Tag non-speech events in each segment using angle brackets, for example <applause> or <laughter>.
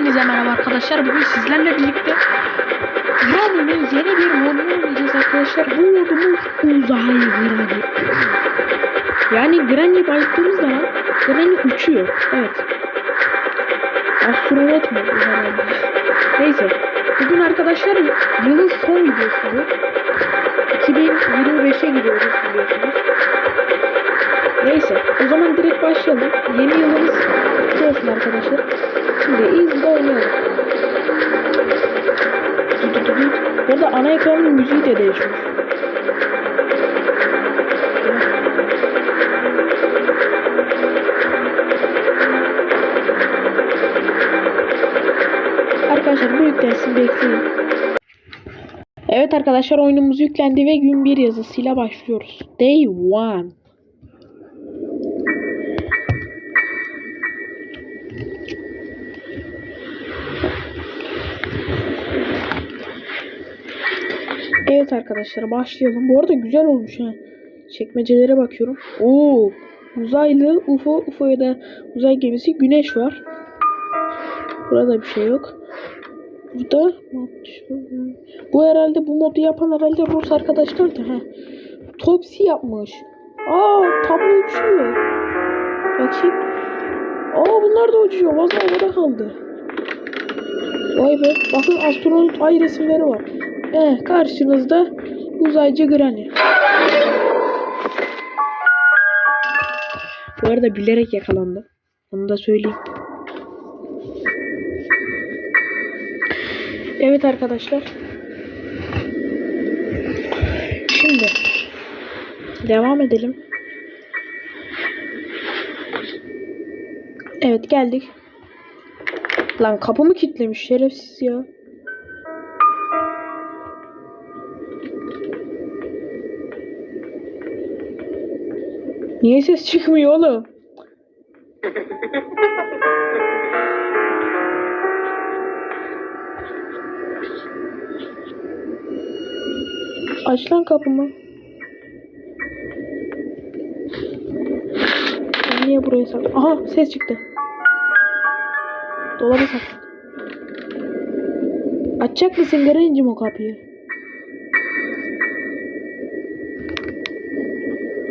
Hepinize merhaba arkadaşlar. Bugün sizlerle birlikte Granny'nin yeni bir modunu oynayacağız arkadaşlar. Bu modumuz uzay Granny. Yani Granny baktığımız zaman Granny uçuyor. Evet. Astronot mu herhalde? Neyse. Bugün arkadaşlar yılın son videosu bu. 2025'e gidiyoruz biliyorsunuz. Neyse o zaman direkt başlayalım. Yeni yılımız kutlu olsun arkadaşlar. Şimdi Easy'de oynayalım. Bu arada ana ekranın müziği de değişmiş. Arkadaşlar bu yüklensin bekleyin. Evet arkadaşlar oyunumuz yüklendi ve gün bir yazısıyla başlıyoruz. Day 1. Evet arkadaşlar başlayalım. Bu arada güzel olmuş ha. Çekmecelere bakıyorum. Oo, uzaylı UFO, UFO ya da uzay gemisi güneş var. Burada bir şey yok. Burada bu herhalde bu modu yapan herhalde Rus arkadaşlar da ha. Topsi yapmış. Aa tablo uçuyor. Bakayım. Aa bunlar da uçuyor. Havada kaldı. Vay be. Bakın astronot ay resimleri var. Eh karşınızda uzaycı Granny. Bu arada bilerek yakalandı. Onu da söyleyeyim. Evet arkadaşlar. Şimdi devam edelim. Evet geldik. Lan kapımı kilitlemiş şerefsiz ya. Niye ses çıkmıyor oğlum? Aç lan kapımı. Ben niye buraya saklı? Aha ses çıktı. Dolabı saklı. Açacak mısın Garancım o kapıyı?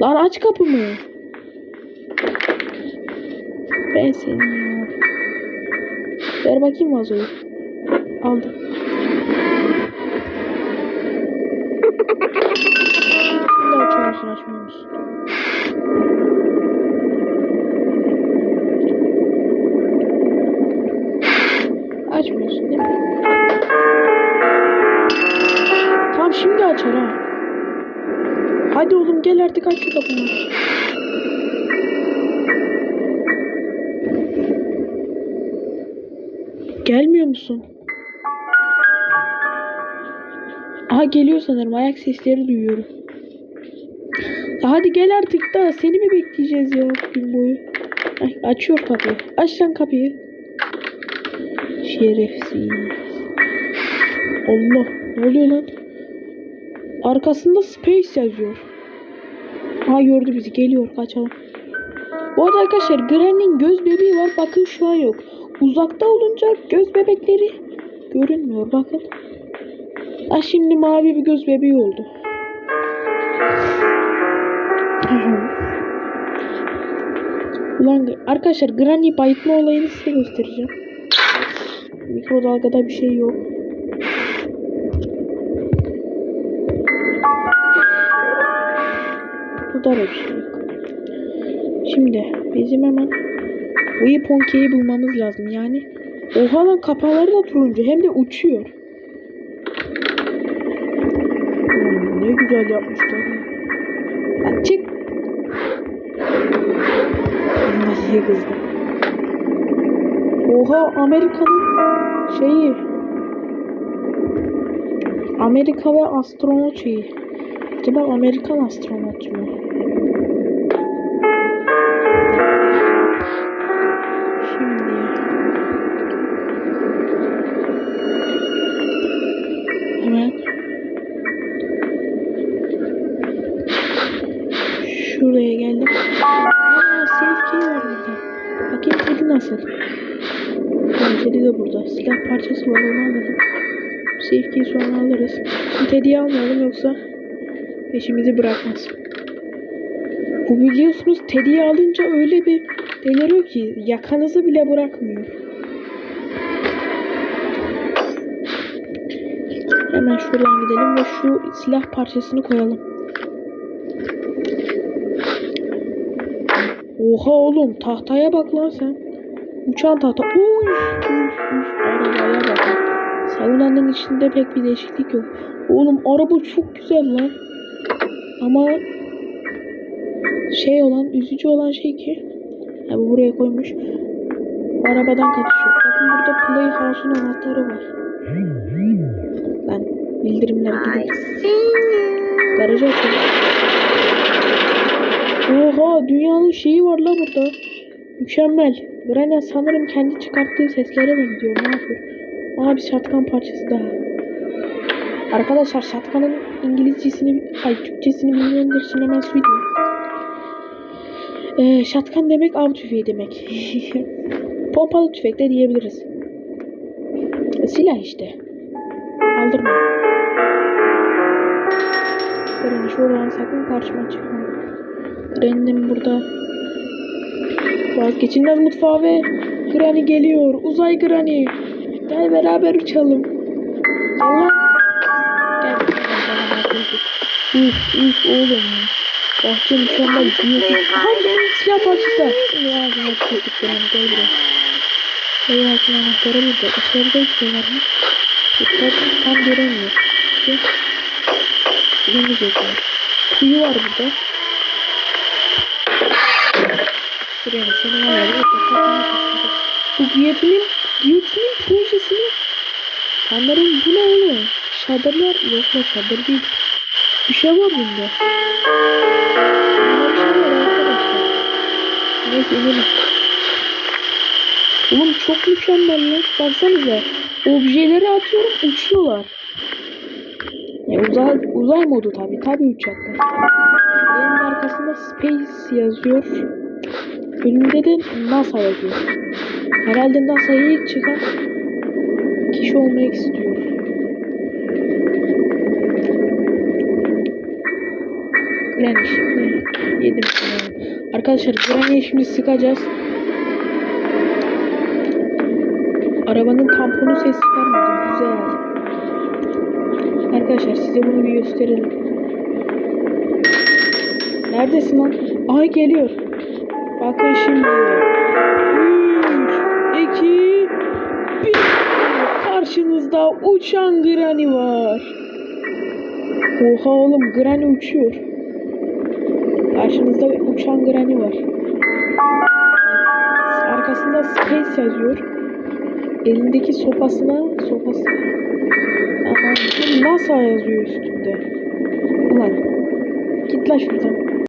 Lan aç kapımı. Ben seni ya. Ver bakayım vazoyu. Aldım. Şimdi açıyor musun açmıyor musun? Hadi oğlum gel artık aç şu kapıyı. Gelmiyor musun? Aha geliyor sanırım. Ayak sesleri duyuyorum. Ya hadi gel artık da. Seni mi bekleyeceğiz ya gün boyu? Ay, açıyor kapıyı. Aç lan kapıyı. Şerefsiz. Allah. Ne oluyor lan? Arkasında space yazıyor. Ha gördü bizi. Geliyor. Kaçalım. Bu arada arkadaşlar Granny'nin göz bebeği var. Bakın şu an yok. Uzakta olunca göz bebekleri görünmüyor. Bakın. Ha şimdi mavi bir göz bebeği oldu. Ulan arkadaşlar Granny bayıtma olayını size göstereceğim. Mikrodalgada bir şey yok. Da bir. Şimdi bizim hemen Weapon key'i bulmamız lazım. Yani oha lan kapaları da turuncu hem de uçuyor. Hmm, ne güzel yapmışlar. ya. Lan çık. Nasıl iyi kızdı. Oha Amerika'nın şeyi. Amerika ve astronot şeyi. Acaba Amerikan astronot mu? Şimdi. Hemen. Şuraya geldim. Aa, safe var burada. Bakayım kedi nasıl? Evet, Teddy de burada. Silah parçası var onu alalım. Safe key sonra alırız. Şimdi Teddy'yi almayalım yoksa peşimizi bırakmaz. Bu biliyorsunuz Teddy'yi alınca öyle bir deliriyor ki yakanızı bile bırakmıyor. Hemen şuradan gidelim ve şu silah parçasını koyalım. Oha oğlum tahtaya bak lan sen. Uçan tahta. Uy, üf, üf, arabaya bak. Savunanın içinde pek bir değişiklik yok. Oğlum araba çok güzel lan. Ama şey olan, üzücü olan şey ki ya bu buraya koymuş. Arabadan kaçıyor. Bakın burada Playhouse'un anahtarı var. Lan bildirimler gidiyor. Garajı açalım. Oha dünyanın şeyi var la burada. Mükemmel. Brennan sanırım kendi çıkarttığı seslere mi gidiyor? Ne yapıyor? Aa bir şatkan parçası daha. Arkadaşlar şatkanın İngilizcesini, ay Türkçesini bilmeyenler için hemen söyleyeyim. Ee, şatkan demek av tüfeği demek. <laughs> Pompalı tüfek de diyebiliriz. Silah işte. Aldırma. Granny şuradan sakın karşıma çıkma. Granny'nin burada vazgeçilmez mutfağı ve Granny geliyor. Uzay Granny. Gel beraber uçalım. Allah. Uf uf oğlum. Bahçe mükemmel büyük. Hadi silah parçası. Şimdi ağzına tuttuk Granny gel buraya. Hayır altın anahtarı burada. İçeride hiç şey var mı? Dikkat tam göremiyor. Bilemeyecek mi? Kuyu var burada. Şuraya seni var ya. Bu giyotinin, giyotinin projesini sanırım bu ne oğlum? Şadırlar yok la şadır değil. Bir şey var bunda. Bir şey arkadaşlar. Neyse inelim. Oğlum çok mükemmel lan. Baksanıza. Objeleri atıyorum uçuyorlar. Ya uzay, uzay modu tabi. Tabi uçaklar. Benim arkasında Space yazıyor. Önümde de NASA yazıyor. Herhalde NASA'ya ilk çıkan kişi olmak istiyor. Granny şimdi yedim. Arkadaşlar Granny'yi şimdi sıkacağız. Arabanın tamponu ses çıkarmadı. Güzel. Arkadaşlar size bunu bir gösterelim. Neredesin lan? Aha geliyor. Bakın şimdi. 3, 2, 1. Karşınızda uçan Granny var. Oha oğlum Granny uçuyor. Karşınızda uçan Granny var. Arkasında Space yazıyor. Elindeki sopasına sopası. Aman NASA yazıyor üstünde. Ulan git lan şuradan.